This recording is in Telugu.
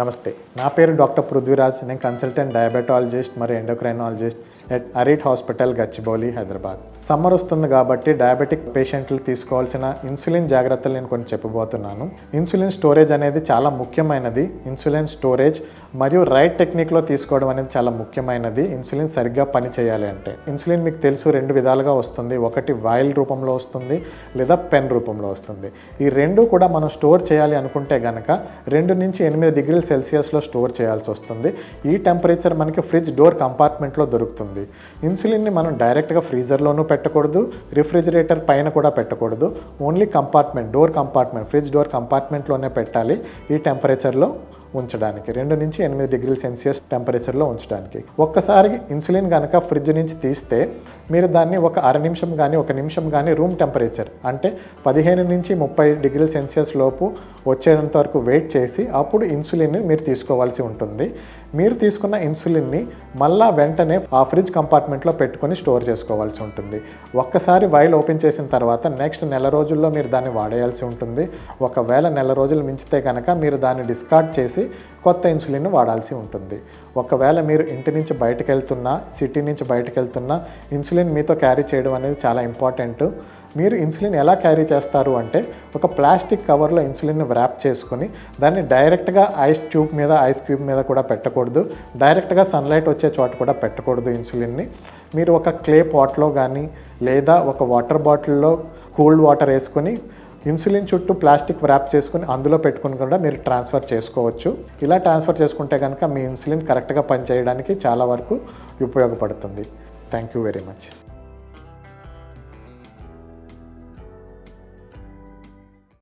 నమస్తే. నా పేరు డాక్టర్ పృథ్వీరాజ్. నేను కన్సల్టెంట్ డయాబెటాలజిస్ట్ మరియు endocrinologist. At అరీట్ hospital Gachibowli Hyderabad summer వస్తుంది కాబట్టి డయాబెటిక్ పేషెంట్లు తీసుకోవాల్సిన ఇన్సులిన్ జాగ్రత్తలు నేను కొన్ని చెప్పబోతున్నాను. ఇన్సులిన్ స్టోరేజ్ అనేది చాలా ముఖ్యమైనది. ఇన్సులిన్ స్టోరేజ్ మరియు రైట్ టెక్నిక్లో తీసుకోవడం అనేది చాలా ముఖ్యమైనది. ఇన్సులిన్ సరిగ్గా పనిచేయాలి అంటే. ఇన్సులిన్ మీకు తెలుసు రెండు విధాలుగా వస్తుంది. ఒకటి వాయిల్ రూపంలో వస్తుంది లేదా పెన్ రూపంలో వస్తుంది. ఈ రెండు కూడా మనం స్టోర్ చేయాలి అనుకుంటే కనుక రెండు నుంచి ఎనిమిది డిగ్రీల సెల్సియస్లో స్టోర్ చేయాల్సి వస్తుంది. ఈ టెంపరేచర్ మనకి ఫ్రిడ్జ్ డోర్ కంపార్ట్మెంట్లో దొరుకుతుంది. ఇన్సులిన్ని మనం డైరెక్ట్గా ఫ్రీజర్లోనూ పెట్టకూడదు రిఫ్రిజిరేటర్ పైన కూడా పెట్టకూడదు. Only compartment door compartment fridge door కంపార్ట్మెంట్లోనే పెట్టాలి ఈ టెంపరేచర్లో ఉంచడానికి. రెండు నుంచి ఎనిమిది డిగ్రీల సెల్సియస్ టెంపరేచర్లో ఉంచడానికి. ఒక్కసారి ఇన్సులిన్ కనుక ఫ్రిడ్జ్ నుంచి తీస్తే మీరు దాన్ని ఒక అర నిమిషం కానీ ఒక నిమిషం కానీ రూమ్ టెంపరేచర్ అంటే పదిహేను నుంచి ముప్పై డిగ్రీల సెల్సియస్ లోపు వచ్చేంత వరకు వెయిట్ చేసి అప్పుడు ఇన్సులిన్ మీరు తీసుకోవాల్సి ఉంటుంది. మీరు తీసుకున్న ఇన్సులిన్ని మళ్ళా వెంటనే ఆ ఫ్రిడ్జ్ కంపార్ట్మెంట్లో పెట్టుకొని స్టోర్ చేసుకోవాల్సి ఉంటుంది. ఒక్కసారి వైల్ ఓపెన్ చేసిన తర్వాత నెక్స్ట్ నెల రోజుల్లో మీరు దాన్ని వాడేయాల్సి ఉంటుంది. ఒకవేళ నెల రోజులు మించితే కనుక మీరు దాన్ని డిస్కార్డ్ చేసి కొత్త ఇన్సులిన్ వాడాల్సి ఉంటుంది. ఒకవేళ మీరు ఇంటి నుంచి బయటకు వెళ్తున్నా సిటీ నుంచి బయటకు వెళ్తున్నా ఇన్సులిన్ మీతో క్యారీ చేయడం అనేది చాలా ఇంపార్టెంట్. మీరు ఇన్సులిన్ ఎలా క్యారీ చేస్తారు అంటే ఒక ప్లాస్టిక్ కవర్లో ఇన్సులిన్ వ్రాప్ చేసుకుని దాన్ని డైరెక్ట్గా ఐస్ ట్యూబ్ మీద ఐస్ క్యూబ్ మీద కూడా పెట్టకూడదు. డైరెక్ట్గా సన్లైట్ వచ్చే చోట కూడా పెట్టకూడదు ఇన్సులిన్ని. మీరు ఒక క్లే పాట్లో కానీ లేదా ఒక వాటర్ బాటిల్లో కూల్డ్ వాటర్ వేసుకొని ఇన్సులిన్ చుట్టూ ప్లాస్టిక్ వ్రాప్ చేసుకుని అందులో పెట్టుకుని కూడా మీరు ట్రాన్స్ఫర్ చేసుకోవచ్చు. ఇలా ట్రాన్స్ఫర్ చేసుకుంటే కనుక మీ ఇన్సులిన్ కరెక్ట్గా పనిచేయడానికి చాలా వరకు ఉపయోగపడుతుంది. Thank you very much.